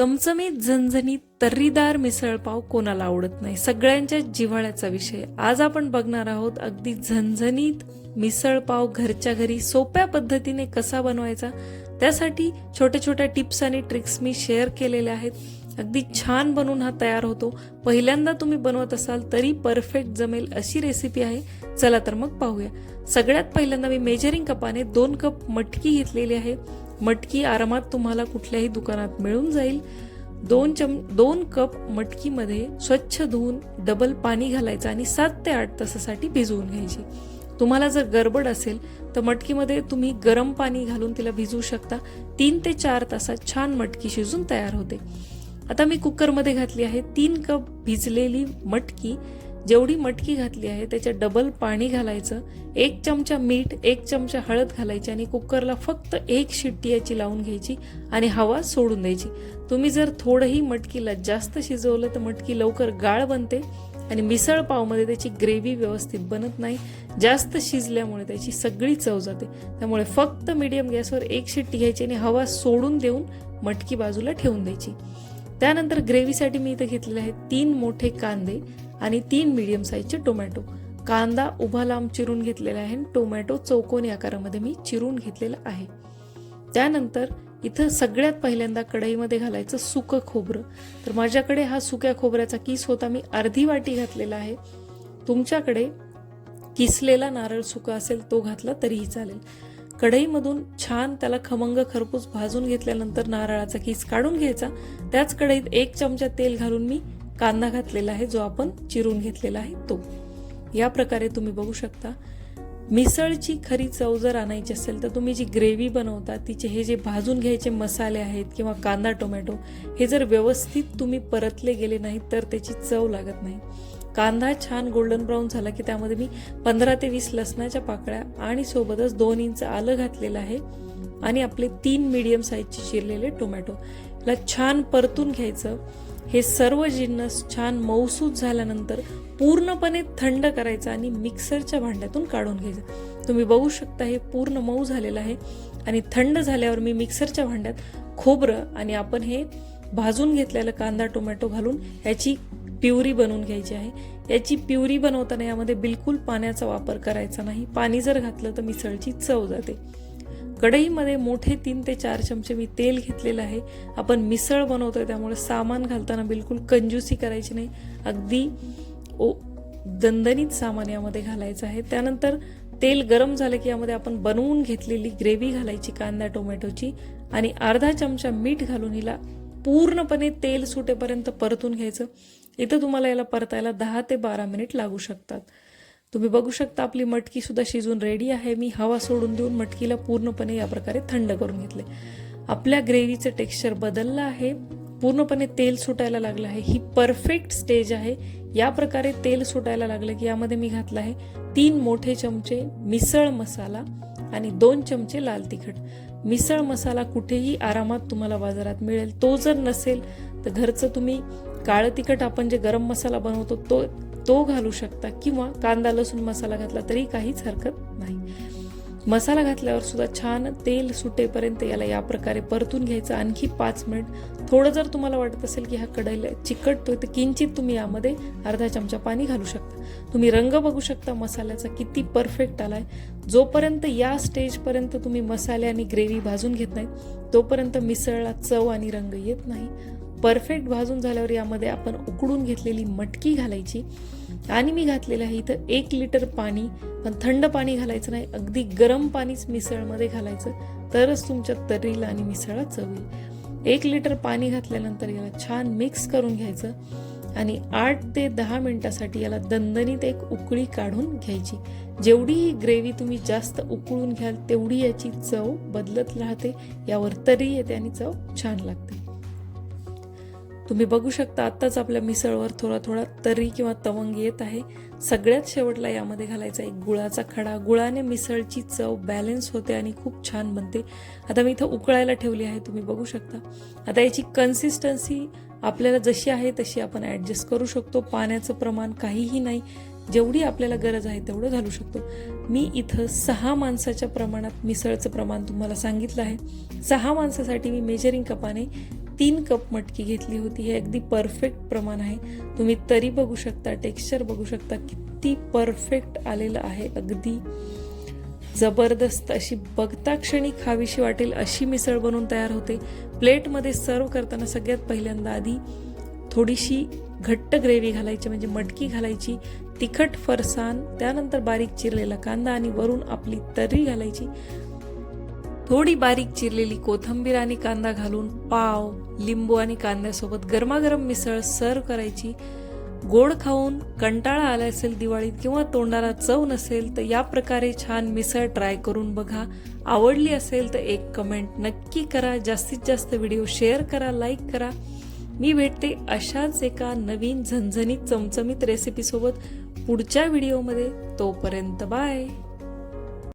चमचमीत झणझणीत तर्रीदार मिसळपाव कोणाला आवडत नाही. सगळ्यांच्या जिव्हाळ्याचा विषय. आज आपण बघणार आहोत अगदी झणझणीत मिसळपाव घरच्या घरी सोप्या पद्धतीने कसा बनवायचा? त्यासाठी छोट्या छोट्या टिप्स आणि ट्रिक्स मी शेअर केलेल्या आहेत. अगदी छान बनवून हा तयार होतो. पहिल्यांदा तुम्ही बनवत असाल तरी परफेक्ट जमेल अशी रेसिपी आहे. चला तर मग पाहूया. सगळ्यात पहिल्यांदा मी मेजरिंग कपाने दोन कप मटकी घेतलेली आहे. मटकी आरामात तुम्हाला कुठल्याही दुकानात मिळून जाईल. दोन चम दोन कप मटकीमध्ये स्वच्छ धुवून डबल पाणी घालायचं आणि सात ते आठ तासासाठी भिजवून घ्यायची. तुम्हाला जर गडबड असेल तर मटकीमध्ये तुम्ही गरम पाणी घालून तिला भिजवू शकता. तीन ते चार तासात छान मटकी शिजून तयार होते. आता मी कुकरमध्ये घातली आहे तीन कप भिजलेली मटकी. जेवढी मटकी घातली आहे त्याच्या डबल पाणी घालायचं एक चमचा मीठ एक चमचा हळद घालायची आणि कुकरला फक्त एक शिट्टी याची लावून घ्यायची आणि हवा सोडून द्यायची. तुम्ही जर थोडंही मटकीला जास्त शिजवलं तर मटकी लवकर गाळ बनते आणि मिसळ पावमध्ये त्याची ग्रेव्ही व्यवस्थित बनत नाही. जास्त शिजल्यामुळे त्याची सगळी चव जाते. त्यामुळे फक्त मीडियम गॅसवर एक शिट्टी घ्यायची आणि हवा सोडून देऊन मटकी बाजूला ठेवून द्यायची. त्यानंतर ग्रेव्हीसाठी मी इथं घेतलेले आहेत तीन मोठे कांदे. आणि तीन मीडियम साईजचे टोमॅटो कांदा उभा लांब चिरून घेतलेला आहे आणि टोमॅटो चौकोनी आकारामध्ये मी चिरून घेतलेला आहे. त्यानंतर इथं सगळ्यात पहिल्यांदा कढईमध्ये घालायचं सुकं खोबरं. तर माझ्याकडे हा सुक्या खोबऱ्याचा किस होता मी अर्धी वाटी घातलेला आहे. तुमच्याकडे किसलेला नारळ सुका असेल तो घातला तरीही चालेल. कढईमधून छान त्याला खमंग खरपूस भाजून घेतल्यानंतर नारळाचा किस काढून घ्यायचा. त्याच कढईत एक चमचा तेल घालून मी कांदा घातलेला आहे जो आपण चिरून घेतलेला आहे तो. या प्रकारे तुम्ही बघू शकता. मिसळची खरी चव जर आणायची असेल तर तुम्ही जी ग्रेव्ही बनवता तिचे हे जे भाजून घ्यायचे मसाले आहेत किंवा कांदा टोमॅटो हे जर व्यवस्थित तुम्ही परतले गेले नाहीत तर त्याची चव लागत नाही. कांदा छान गोल्डन ब्राऊन झाला की त्यामध्ये मी पंधरा ते वीस लसणाच्या पाकळ्या आणि सोबतच दोन इंच आलं घातलेलं आहे आणि आपले तीन मीडियम साईजचे चिरलेले टोमॅटो. याला छान परतून घ्यायचं. हे सर्व जिन्नस छान मऊसूत झाल्यानंतर पूर्णपणे थंड करायचं आणि मिक्सरच्या भांड्यातून काढून घ्यायचं. तुम्ही बघू शकता हे पूर्ण मऊ झालेलं आहे आणि थंड झाल्यावर मी मिक्सरच्या भांड्यात खोबरं आणि आपण हे भाजून घेतलेलं कांदा टोमॅटो घालून याची प्युरी बनवून घ्यायची आहे. याची प्युरी बनवताना यामध्ये बिलकुल पाण्याचा वापर करायचा नाही. पाणी जर घातलं तर मिसळची चव जाते. कढईमध्ये मोठे तीन ते चार चमचे मी तेल घेतलेलं आहे. आपण मिसळ बनवतोय त्यामुळे सामान घालताना बिलकुल कंजूसी करायची नाही. अगदी ओ दणदणीत सामान यामध्ये घालायचं आहे. त्यानंतर तेल गरम झालं की यामध्ये आपण बनवून घेतलेली ग्रेव्ही घालायची कांदा टोमॅटोची आणि अर्धा चमचा मीठ घालून हिला पूर्णपणे तेल सुटेपर्यंत परतून घ्यायचं. इथं तुम्हाला याला परतायला दहा ते बारा मिनिट लागू शकतात. तुम्ही बघू शकता आपली मटकी सुद्धा शिजून रेडी आहे. मी हवा सोडून देऊन मटकीला पूर्णपणे या प्रकारे थंड करून घेतले. आपल्या ग्रेव्हीचं टेक्स्चर बदललं आहे. पूर्णपणे तेल सुटायला लागलं आहे. ही परफेक्ट स्टेज आहे. या प्रकारे तेल सुटायला लागलं की यामध्ये मी घातलं आहे तीन मोठे चमचे मिसळ मसाला आणि दोन चमचे लाल तिखट. मिसळ मसाला कुठेही आरामात तुम्हाला बाजारात मिळेल. तो जर नसेल तर घरचं तुम्ही काळं तिखट आपण जे गरम मसाला बनवतो तो तो घालू शकता किंवा कांदा लसूण मसाला घातला तरी काहीच हरकत नाही. मसाला घातल्यावर सुद्धा छान तेल सुटेपर्यंत याला या प्रकारे परतून घ्यायचं. आणखी पाच मिनिट. थोडं जर तुम्हाला वाटत असेल की हा कढईला चिकटतोय तर किंचित तुम्ही यामध्ये अर्धा चमचा पाणी घालू शकता. तुम्ही रंग बघू शकता मसाल्याचा किती परफेक्ट आलाय. जोपर्यंत या स्टेजपर्यंत तुम्ही मसाले आणि ग्रेव्ही भाजून घेत नाही तोपर्यंत मिसळला चव आणि रंग येत नाही. परफेक्ट भाजून झाल्यावर यामध्ये आपण उकडून घेतलेली मटकी घालायची. आणि मी घातलेलं आहे इथं एक लिटर पाणी पण थंड पाणी घालायचं नाही. अगदी गरम पाणीच मिसळमध्ये घालायचं. तरच तुमच्या तर्रीला आणि मिसळा चव येईल. एक लिटर पाणी घातल्यानंतर याला छान मिक्स करून घ्यायचं. आणि आठ ते दहा मिनिटासाठी याला दणदणीत एक उकळी काढून घ्यायची. जेवढी ही ग्रेव्ही तुम्ही जास्त उकळून घ्याल तेवढी याची चव बदलत राहते. यावर तरी येते आणि चव छान लागते. तुम्ही बघू शकता आत्ताच आपल्या मिसळवर थोडा थोडा तरी किंवा तवंग येत आहे. सगळ्यात शेवटला यामध्ये घालायचा एक गुळाचा खडा. गुळाने मिसळची चव बॅलन्स होते आणि खूप छान बनते. आता मी इथं उकळायला ठेवली आहे तुम्ही बघू शकता. आता याची कन्सिस्टन्सी आपल्याला जशी आहे तशी आपण ॲडजस्ट करू शकतो. पाण्याचं प्रमाण काहीही नाही. जेवढी आपल्याला गरज आहे तेवढं घालू शकतो. मी इथं सहा माणसाच्या प्रमाणात मिसळचं प्रमाण तुम्हाला सांगितलं आहे. सहा माणसासाठी मी मेजरिंग कपाने तीन कप मटकी घेतली होती. हे अगदी परफेक्ट प्रमाण आहे. तुम्ही तरी बघू शकता टेक्स्चर बघू शकता किती परफेक्ट आलेलं आहे. अगदी जबरदस्त अशी बघता क्षणी खावीशी वाटेल अशी मिसळ बनवून तयार होते. प्लेटमध्ये सर्व करताना सगळ्यात पहिल्यांदा आधी थोडीशी घट्ट ग्रेव्ही घालायची म्हणजे मटकी घालायची तिखट फरसाण त्यानंतर बारीक चिरलेला कांदा आणि वरून आपली तर्री घालायची. थोडी बारीक चिरलेली कोथंबीर आणि कांदा घालून पाव लिंबू आणि कांद्यासोबत गरमागरम मिसळ सर्व करायची. गोड खाऊन कंटाळा आला असेल दिवाळीत किंवा तोंडाला चव नसेल तर या प्रकारे छान मिसळ ट्राय करून बघा. आवडली असेल तर एक कमेंट नक्की करा. जास्तीत जास्त व्हिडिओ शेअर करा लाईक करा. मी भेटते अशाच एका नवीन झणझणीत चमचमीत रेसिपीसोबत पुढच्या व्हिडिओमध्ये. तोपर्यंत बाय.